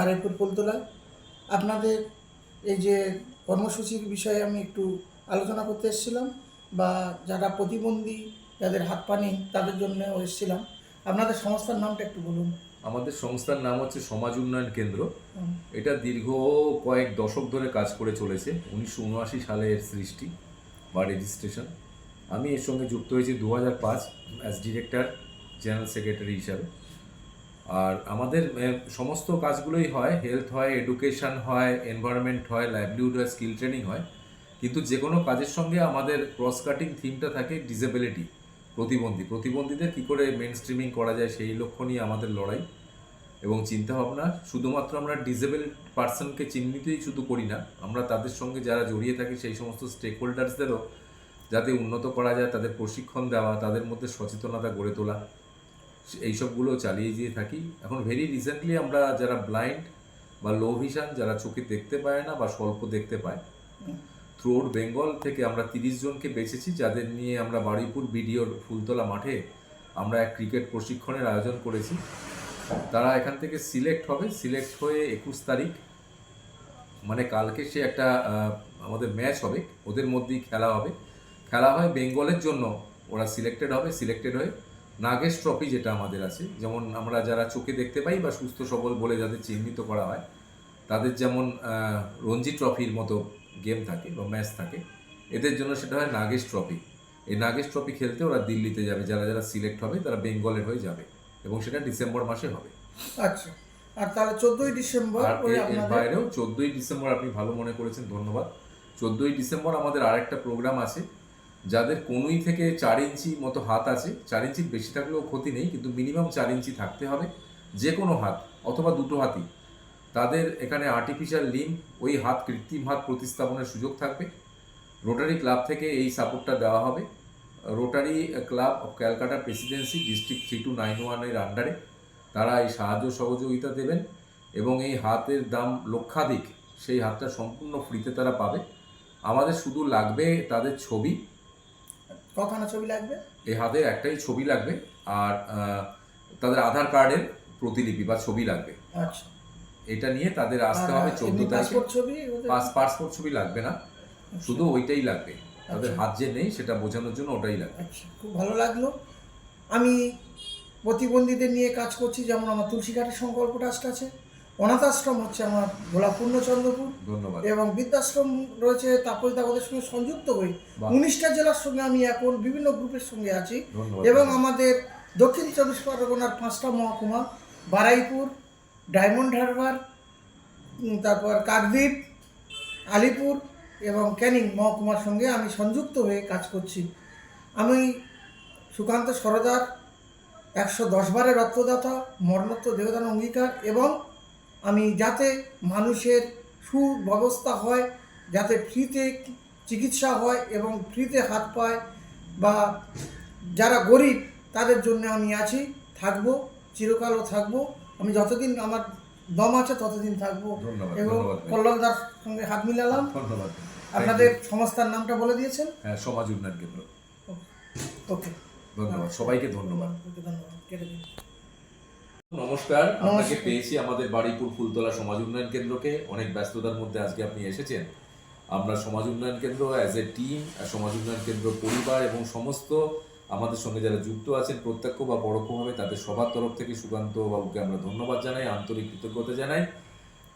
বারেপুর ফুলতলায় আপনাদের এই যে কর্মসূচির বিষয়ে আমি একটু আলোচনা করতে এসেছিলাম বা যারা প্রতিবন্ধী যাদের হাত পা নেই তাদের জন্য এসেছিলাম। আপনাদের সংস্থার নামটা একটু বলুন। আমাদের সংস্থার নাম হচ্ছে সমাজ উন্নয়ন কেন্দ্র। এটা দীর্ঘ কয়েক দশক ধরে কাজ করে চলেছে। উনিশশো উনআশি সালে এর সৃষ্টি বা রেজিস্ট্রেশন আমি এর সঙ্গে যুক্ত হয়েছি দু হাজার পাঁচ অ্যাজ ডিরেক্টর জেনারেল সেক্রেটারি হিসাবে। আর আমাদের সমস্ত কাজগুলোই হয় হেলথ হয় এডুকেশন হয় এনভায়রনমেন্ট হয় লাইভলিহুড হয় স্কিল ট্রেনিং হয়। কিন্তু যে কোনো কাজের সঙ্গে আমাদের ক্রস কাটিং থিমটা থাকে ডিসেবিলিটি প্রতিবন্ধী। প্রতিবন্ধীদের কী করে মেন স্ট্রিমিং করা যায় সেই লক্ষ্য নিয়ে আমাদের লড়াই এবং চিন্তাভাবনা। শুধুমাত্র আমরা ডিসেবল পার্সনকে চিহ্নিতই শুধু করি না, আমরা তাদের সঙ্গে যারা জড়িয়ে থাকি সেই সমস্ত স্টেক হোল্ডার্সদেরও যাতে উন্নত করা যায়, তাদের প্রশিক্ষণ দেওয়া, তাদের মধ্যে সচেতনতা গড়ে তোলা। এইসবগুলো চালিয়ে দিয়ে থাকি। এখন ভেরি রিসেন্টলি আমরা যারা ব্লাইন্ড বা লো ভিশন যারা চোখে দেখতে পায় না বা স্বল্প দেখতে পায়। থ্রুআউট বেঙ্গল থেকে আমরা তিরিশ জনকে বেছেছি, যাদের নিয়ে আমরা বারুইপুর বিডিওর ফুলতলা মাঠে আমরা এক ক্রিকেট প্রশিক্ষণের আয়োজন করেছি। তারা এখান থেকে সিলেক্ট হবে। সিলেক্ট হয়ে একুশ তারিখ মানে কালকে সে একটা আমাদের ম্যাচ হবে। ওদের মধ্যেই খেলা হবে। খেলা হয় বেঙ্গলের জন্য। ওরা সিলেক্টেড হবে। সিলেক্টেড হয়ে নাগেশ ট্রফি যেটা আমাদের আছে যেমন আমরা যারা চোখে দেখতে পাই বা সুস্থ সবল বলে যাদের চিহ্নিত করা হয় তাদের যেমন রঞ্জি ট্রফির মতো গেম থাকে বা ম্যাচ থাকে এদের জন্য সেটা হয় নাগেশ ট্রফি এই নাগেশ ট্রফি খেলতে ওরা দিল্লিতে যাবে যারা যারা সিলেক্ট হবে তারা বেঙ্গলের হয়ে যাবে এবং সেটা ডিসেম্বর মাসে হবে। আচ্ছা আর তাহলে চোদ্দোই ডিসেম্বর এর বাইরেও চোদ্দোই ডিসেম্বর আপনি ভালো মনে করেছেন ধন্যবাদ। চোদ্দোই ডিসেম্বর আমাদের আরেকটা প্রোগ্রাম আছে যাদের কনুই থেকে চার ইঞ্চি মতো হাত আছে, চার ইঞ্চির বেশি থাকলেও ক্ষতি নেই, কিন্তু মিনিমাম চার ইঞ্চি থাকতে হবে যে কোনো হাত অথবা দুটো হাতই। তাদের এখানে আর্টিফিশিয়াল লিম ওই হাত কৃত্রিম হাত প্রতিস্থাপনের সুযোগ থাকবে। রোটারি ক্লাব থেকে এই সাপোর্টটা দেওয়া হবে। Rotary club of Calcutta presidency district three two nine ওয়ানের আন্ডারে তারা এই সাহায্য সহযোগিতা দেবেন এবং এই হাতের দাম লক্ষাধিক, সেই হাতটা সম্পূর্ণ ফ্রিতে তারা পাবে। আমাদের শুধু লাগবে তাদের ছবি কখানা ছবি লাগবে? এই হাতের একটাই ছবি লাগবে আর তাদের আধার কার্ডের প্রতিলিপি বা ছবি লাগবে। আচ্ছা। এটা নিয়ে তাদের আসতে হবে চোদ্দ তারিখে। পাসপোর্ট ছবি পাসপোর্ট ছবি লাগবে না। শুধু ওইটাই লাগবে। তাদের আচ্ছা। হাত যে নেই সেটা বোঝানোর জন্য ওটাই লাগবে। আচ্ছা খুব ভালো লাগল। আমি প্রতিবন্ধীদের নিয়ে কাজ করছি যেমন আমার তুলসী ঘাটের সংকল্প ট্রাস্ট আছে। অনাথ আশ্রম হচ্ছে আমার ভোলা পূর্ণচন্দ্রপুর। ধন্যবাদ। এবং বৃদ্ধাশ্রম রয়েছে তাপস দাগদের সঙ্গে সংযুক্ত হয়ে বাহ। উনিশটা জেলার সঙ্গে আমি এখন বিভিন্ন গ্রুপের সঙ্গে আছি। এবং আমাদের দক্ষিণ চব্বিশ পরগনার পাঁচটা মহকুমা বারাইপুর ডায়মন্ড হারবার তারপর কাকদ্বীপ আলিপুর এবং ক্যানিং মহকুমার সঙ্গে আমি সংযুক্ত হয়ে কাজ করছি। আমি সুকান্ত সরদার একশো দশ বারের রক্তদাতা মরণোত্তর দেহদান অঙ্গীকার এবং আমি যাতে মানুষের সুব্যবস্থা হয় যাতে ফ্রিতে চিকিৎসা হয় এবং ফ্রিতে হাত পায় বা যারা গরিব তাদের জন্য আমি আছি থাকব চিরকালও থাকব। আমি যতদিন আমার দম আছে ততদিন থাকব। ধন্যবাদ এবং ভাই। কল্যাণদার সঙ্গে হাত মিলালাম। ধন্যবাদ। আপনাদের সংস্থার নামটা বলে দিয়েছেন? হ্যাঁ সমাজ উন্নয়ন কেন্দ্র ওকে। ধন্যবাদ সবাইকে ধন্যবাদ। ধন্যবাদ। কেটে দিন। নমস্কার আপনাকে পেয়েছি আমাদের বাড়িপুর ফুলতলা সমাজ উন্নয়ন কেন্দ্রকে। অনেক ব্যস্ততার মধ্যে আজকে আপনি এসেছেন। আমরা সমাজ উন্নয়ন কেন্দ্র অ্যাজ এ টিম সমাজ উন্নয়ন কেন্দ্র পরিবার এবং সমস্ত আমাদের সঙ্গে যারা যুক্ত আছেন প্রত্যক্ষ বা পরোক্ষভাবে তাদের সবার তরফ থেকে সুকান্ত বাবুকে আমরা ধন্যবাদ জানাই আন্তরিক কৃতজ্ঞতা জানাই।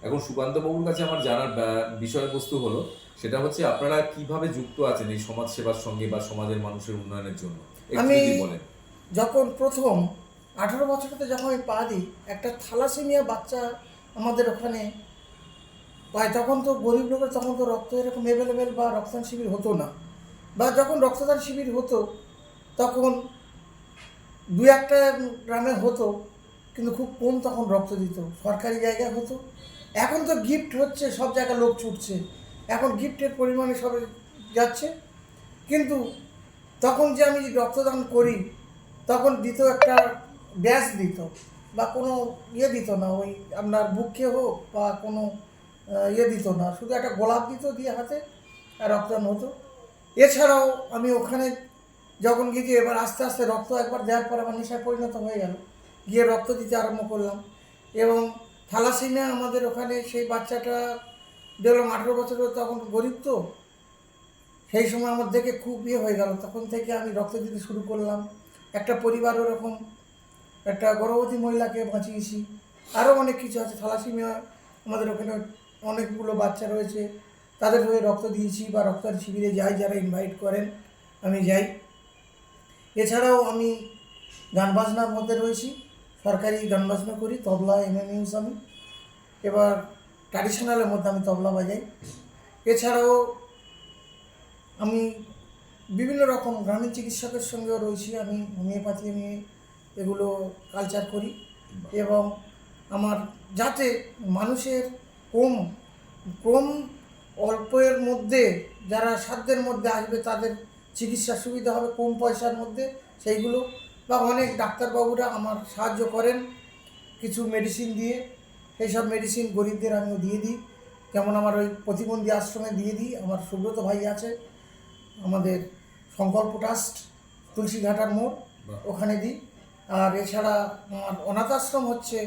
এখন সুকান্ত বাবুর কাছে আমার জানার বিষয়বস্তু হলো সেটা হচ্ছে আপনারা কীভাবে যুক্ত আছেন এই সমাজ সেবার সঙ্গে বা সমাজের মানুষের উন্নয়নের জন্য? একটু আমি- বলেন। যখন প্রথম আঠারো বছরতে যখন আমি পা দিই, একটা থ্যালাসেমিয়া বাচ্চা আমাদের ওখানে পায়, তখন তো গরিব লোকের তখন তো রক্ত এরকম অ্যাভেলেবেল বা রক্তদান শিবির হতো না। বা যখন রক্তদান শিবির হতো, তখন দু একটা গ্রামে হতো, কিন্তু খুব কম তখন রক্ত দিত, সরকারি জায়গায় হতো। এখন তো গিফট হচ্ছে, সব জায়গায় লোক ছুটছে। এখন গিফটের পরিমাণে সবে যাচ্ছে। কিন্তু তখন যে আমি রক্তদান করি, তখন দিত একটা ব্যাস দিত বা কোনো ইয়ে দিত না, ওই আপনার বুকে হোক বা কোনো ইয়ে দিত না। শুধু একটা গোলাপ দিত দিয়ে হাতে, আর রক্তদান হতো এছাড়াও আমি ওখানে যখন গিয়েছি এবার আস্তে আস্তে রক্ত একবার দেওয়ার পর আমার নেশায় পরিণত হয়ে গেল। গিয়ে রক্ত দিতে আরম্ভ করলাম। এবং থ্যালাসেমিয়া আমাদের ওখানে সেই বাচ্চাটা দেখলাম আঠেরো বছরের তখন গরিব তো, সেই সময় আমার দেখে খুব ইয়ে হয়ে গেল। তখন থেকে আমি রক্ত দিতে শুরু করলাম। একটা পরিবার ওরকম একটা গর্ভবতী মহিলাকে বাঁচিয়েছি। আরও অনেক কিছু আছে, থ্যালাসেমিয়া, আমাদের ওখানে অনেকগুলো বাচ্চা রয়েছে। তাদের হয়ে রক্ত দিয়েছি বা রক্তের শিবিরে যাই, যারা ইনভাইট করেন, আমি যাই। এছাড়াও আমি গান বাজনার মধ্যে রয়েছি, সরকারি গান বাজনা করি, তবলা এম এম ইউজ আমি। এবার ট্র্যাডিশনালের মধ্যে আমি তবলা বাজাই। এছাড়াও আমি বিভিন্ন রকম গ্রামীণ চিকিৎসকের সঙ্গেও রয়েছি, আমি হোমিওপ্যাথি আমি এগুলো কালচার করি এবং আমার যাতে মানুষের কম কম অল্পের মধ্যে যারা সাধ্যের মধ্যে আসবে তাদের চিকিৎসা সুবিধা হবে কম পয়সার মধ্যে সেইগুলো বা অনেক ডাক্তারবাবুরা আমার সাহায্য করেন কিছু মেডিসিন দিয়ে। সেই সব মেডিসিন গরিবদের আমিও দিয়ে দিই। যেমন আমার ওই প্রতিবন্ধী আশ্রমে দিয়ে দিই। আমার সুব্রত ভাই আছে আমাদের সংকল্প ট্রাস্ট তুলসীঘাটার মোড় ওখানে দিই। আর এছাড়া আমার অনাথ আশ্রম হচ্ছে,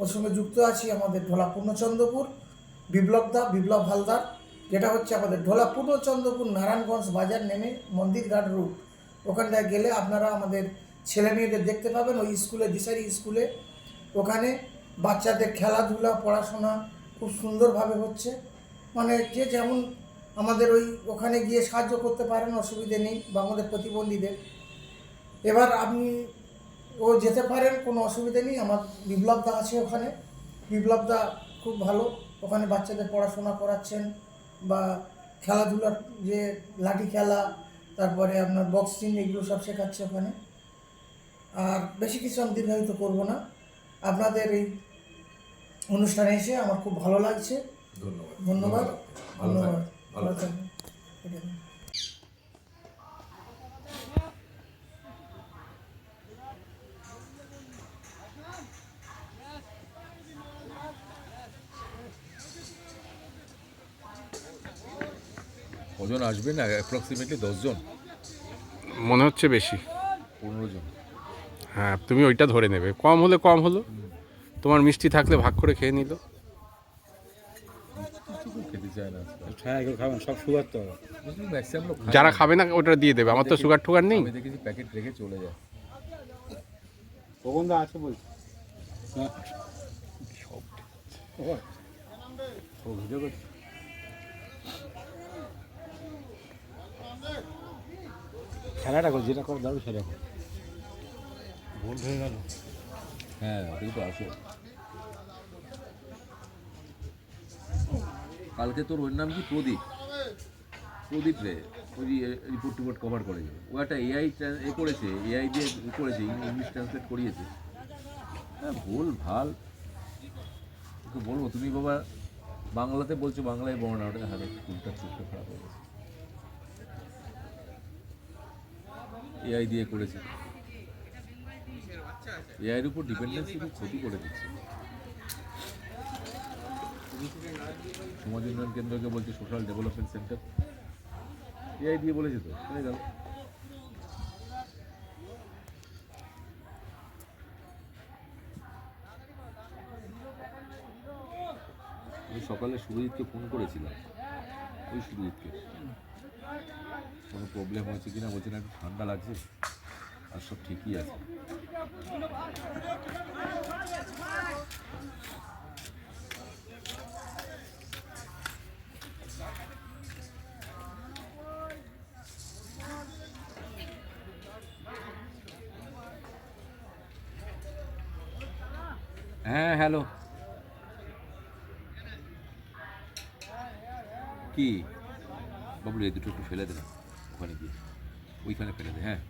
ওর সঙ্গে যুক্ত আছি আমাদের ঢোলা পূর্ণচন্দ্রপুর, বিপ্লব দা, বিপ্লব হালদার, যেটা হচ্ছে আমাদের ঢোলা পূর্ণচন্দ্রপুর নারায়ণগঞ্জ বাজার নেমে মন্দির ঘাট রুট। ওখানটায় গেলে আপনারা আমাদের ছেলে মেয়েদের দেখতে পাবেন, ওই স্কুলে, দিশারি স্কুলে। ওখানে বাচ্চাদের খেলাধুলা, পড়াশোনা খুব সুন্দরভাবে হচ্ছে। মানে যে যেমন আমাদের ওই ওখানে গিয়ে সাহায্য করতে পারেন, অসুবিধে নেই, বা আমাদের প্রতিবন্ধীদের। এবার আপনি ও যেতে পারেন কোনো অসুবিধে নেই। আমার বিপ্লবদা আছে ওখানে। বিপ্লবদা খুব ভালো। ওখানে বাচ্চাদের পড়াশোনা করাচ্ছেন বা খেলাধুলার যে লাঠি খেলা তারপরে আপনার বক্সিং এগুলো সব শেখাচ্ছে ওখানে। আর বেশি কিছু আমি দীর্ঘায়িত করব না। আপনাদের এই অনুষ্ঠানে এসে আমার খুব ভালো লাগছে। ধন্যবাদ। ধন্যবাদ। ভালো থাকবেন ভালো ভালো থাকবেন থাকবেন এটাই। কজন আসবে না অ্যাপ্রক্সিমেটলি দশজন? মনে হচ্ছে বেশি। পনেরো জন হ্যাঁ তুমি ওইটা ধরে নেবে। কম হলে কম হলো। তোমার মিষ্টি থাকলে ভাগ করে খেয়ে নিল। হ্যাঁ সব সুগার তো বুঝলি ম্যাক্সিমাম লোক খায় যারা খাবে না ওটা দিয়ে দেবে। আমার তো সুগার টুগার নেই। আমি দেখেছি প্যাকেট রেখে চলে যায়। কখন দা আছে বলছি। হ্যাঁ ভিডিও করছে। খেলাটা কর যেটা করো দারুণ সেটা কর। ভুল হয়ে গেল। হ্যাঁ তো আসো কালকে তোর ওর নাম কি? প্রদীপ। প্রদীপ রে ওই রিপোর্ট টিপোর্ট কভার করে ও একটা এআই এ করেছে এআই দিয়ে করেছে ইংলিশ ট্রান্সলেট করিয়েছে। হ্যাঁ ভুল ভালো। বলব তুমি বাবা বাংলাতে বলছো বাংলায় বলো না ওটা হ্যাঁ স্কুলটা খারাপ হয়ে গেছে। এআই দিয়ে করেছে। এআইয়ের উপর ডিপেন্ডেন্সি খুব ক্ষতি করে দিচ্ছে। সমাজ উন্নয়ন কেন্দ্রকে বলছে সোশ্যাল ডেভেলপমেন্ট সেন্টার এআই দিয়ে বলেছে তো হয়ে গেল। আমি সকালে সুরজিৎকে ফোন করেছিলাম। ওই সুরজিৎকে। কোনো প্রবলেম হয়েছে কিনা বলছে না, একটু ঠান্ডা লাগছে। আর সব ঠিকই আছে। হ্যাঁ হ্যালো কি? বাবলু, এই দুটো একটু ফেলে দে না। ওখানে গিয়ে ওইখানে ফেলে দে হ্যাঁ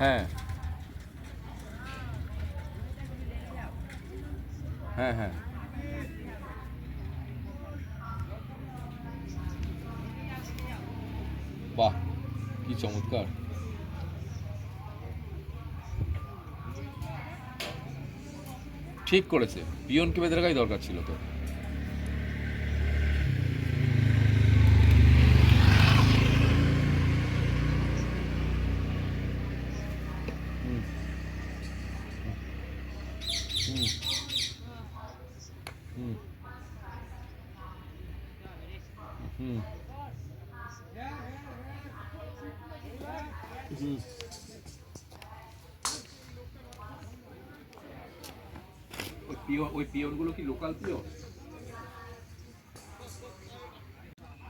হ্যাঁ হ্যাঁ হ্যাঁ বাহ কি চমৎকার ঠিক করেছে। পিয়নকে বেঁধে রাখাই দরকার ছিল তো। ওই পিওন ওই পিওনগুলো কি লোকাল পিওর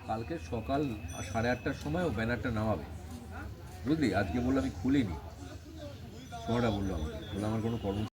কালকে সকাল সাড়ে আটটার সময় ও ব্যানারটা নামাবে। বুঝলি? আজকে বলল আমি খুলিনি। সোনাটা বলল আমাকে। বলল, আমার কোনো কর্ম